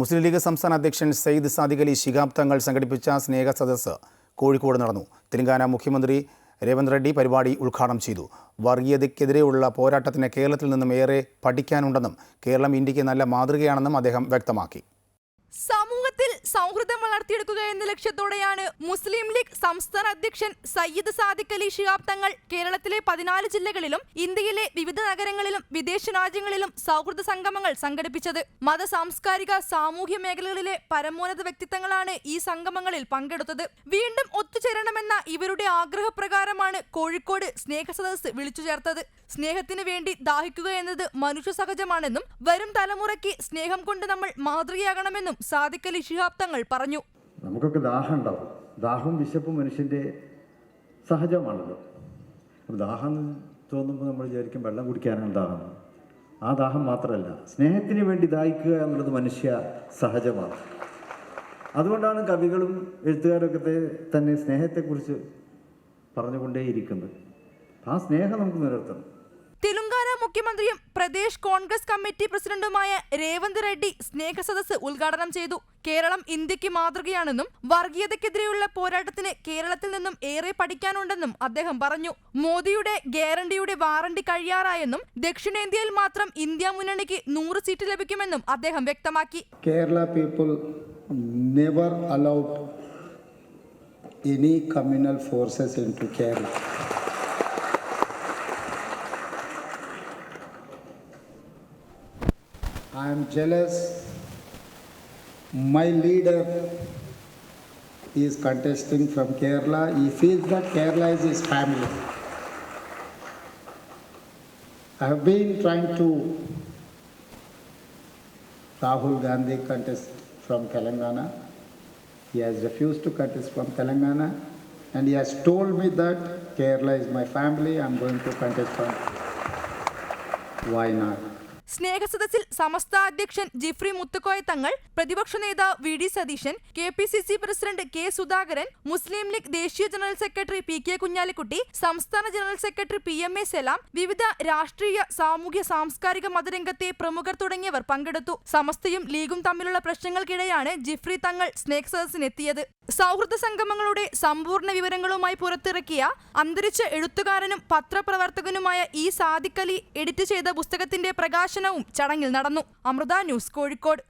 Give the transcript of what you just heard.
മുസ്ലിം league സംസ്ഥാന അധ്യക്ഷൻ സയ്യിദ് സാദിഖ് അലി ശിഹാബ് തങ്ങൾ സംഘടിപ്പിച്ച സ്നേഹ സദസ്സ് കോഴിക്കോട് നടന്നു. തെലങ്കാന മുഖ്യമന്ത്രി രേവന്ത് റെഡ്ഡി പരിപാടി ഉദ്ഘാടനം ചെയ്തു. വർഗീയതയ്ക്കെതിരെയുള്ള പോരാട്ടത്തിന് കേരളത്തിൽ നിന്നും ഏറെ പഠിക്കാനുണ്ടെന്നും കേരളം ഇന്ത്യയ്ക്ക് നല്ല മാതൃകയാണെന്നും അദ്ദേഹം വ്യക്തമാക്കി. സൗഹൃദം വളർത്തിയെടുക്കുക എന്ന ലക്ഷ്യത്തോടെയാണ് മുസ്ലിം ലീഗ് സംസ്ഥാന അധ്യക്ഷൻ സയ്യിദ് സാദിഖ് അലി ഷിഹാബ് തങ്ങൾ കേരളത്തിലെ പതിനാല് ജില്ലകളിലും ഇന്ത്യയിലെ വിവിധ നഗരങ്ങളിലും വിദേശ രാജ്യങ്ങളിലും സൗഹൃദ സംഗമങ്ങൾ സംഘടിപ്പിച്ചത്. മത സാംസ്കാരിക സാമൂഹ്യ മേഖലകളിലെ പരമോന്നത വ്യക്തിത്വങ്ങളാണ് ഈ സംഗമങ്ങളിൽ പങ്കെടുത്തത്. വീണ്ടും ഒത്തുചേരണമെന്ന ഇവരുടെ ആഗ്രഹപ്രകാരമാണ് കോഴിക്കോട് സ്നേഹ സദസ് വിളിച്ചു ചേർത്തത്. സ്നേഹത്തിന് വേണ്ടി ദാഹിക്കുക എന്നത് മനുഷ്യ സഹജമാണെന്നും വരും തലമുറയ്ക്ക് സ്നേഹം കൊണ്ട് നമ്മൾ മാതൃകയാകണമെന്നും സാദിഖ് അലി ശിഹാബ് തങ്ങൾ പറഞ്ഞു. നമുക്കൊക്കെ ദാഹം ഉണ്ടാവും. ദാഹവും വിശപ്പും മനുഷ്യന്റെ സഹജമാണല്ലോ. ദാഹം തോന്നുമ്പോൾ നമ്മൾ വിചാരിക്കും വെള്ളം കുടിക്കാനാണ് ദാഹം. ആ ദാഹം മാത്രമല്ല സ്നേഹത്തിന് വേണ്ടി ദാഹിക്കുക എന്നുള്ളത് മനുഷ്യ സഹജമാണ്. അതുകൊണ്ടാണ് കവികളും എഴുത്തുകാരൊക്കെ തന്നെ സ്നേഹത്തെക്കുറിച്ച് പറഞ്ഞുകൊണ്ടേയിരിക്കുന്നത്. ആ സ്നേഹം നമുക്ക് നിലനിർത്തണം. തെലുങ്കാന മുഖ്യമന്ത്രിയും പ്രദേശ് കോൺഗ്രസ് കമ്മിറ്റി പ്രസിഡന്റുമായ രേവന്ത് റെഡ്ഡി സ്നേഹ സദസ് ഉദ്ഘാടനം ചെയ്തു. കേരളം ഇന്ത്യയ്ക്ക് മാതൃകയാണെന്നും വർഗീയതയ്ക്കെതിരെയുള്ള പോരാട്ടത്തിന് കേരളത്തിൽ നിന്നും ഏറെ പഠിക്കാനുണ്ടെന്നും അദ്ദേഹം പറഞ്ഞു. മോദിയുടെ ഗ്യാരണ്ടിയുടെ വാറണ്ടി കഴിയാറായെന്നും ദക്ഷിണേന്ത്യയിൽ മാത്രം ഇന്ത്യ മുന്നണിക്ക് നൂറ് സീറ്റ് ലഭിക്കുമെന്നും അദ്ദേഹം വ്യക്തമാക്കി. Kerala people never never any communal forces in to Kerala. I am jealous. My leader is contesting from Kerala. He feels that Kerala is his family. I have been trying to Rahul Gandhi contest from Telangana. He has refused to contest from Telangana and he has told me that Kerala is my family, I'm going to contest from Wayanad. സ്നേഹസദസ്സിൽ സമസ്ത അധ്യക്ഷൻ ജിഫ്രി മുത്തുക്കോയ തങ്ങൾ പ്രതിപക്ഷ നേതാവ് V D Satheesan K P C C president K Sudhakaran Muslim League ദേശീയ general secretary P K Kunhalikutty സംസ്ഥാന general secretary P M A Salam വിവിധ രാഷ്ട്രീയ സാമൂഹ്യ സാംസ്കാരിക മതരംഗത്തെ പ്രമുഖർ തുടങ്ങിയവർ പങ്കെടുത്തു. സമസ്തയും ലീഗും തമ്മിലുള്ള പ്രശ്നങ്ങൾക്കിടെയാണ് ജിഫ്രി തങ്ങൾ സ്നേഹ സദസ്സിനെത്തിയത് സൗഹൃദ സംഗമങ്ങളുടെ സമ്പൂർണ വിവരങ്ങളുമായി പുറത്തിറക്കിയ അന്തരിച്ച എഴുത്തുകാരനും പത്രപ്രവർത്തകനുമായ ഇ സാദിഖലി എഡിറ്റ് ചെയ്ത പുസ്തകത്തിന്റെ പ്രകാശനവും ചടങ്ങിൽ നടന്നു. അമൃത ന്യൂസ് കോഴിക്കോട്.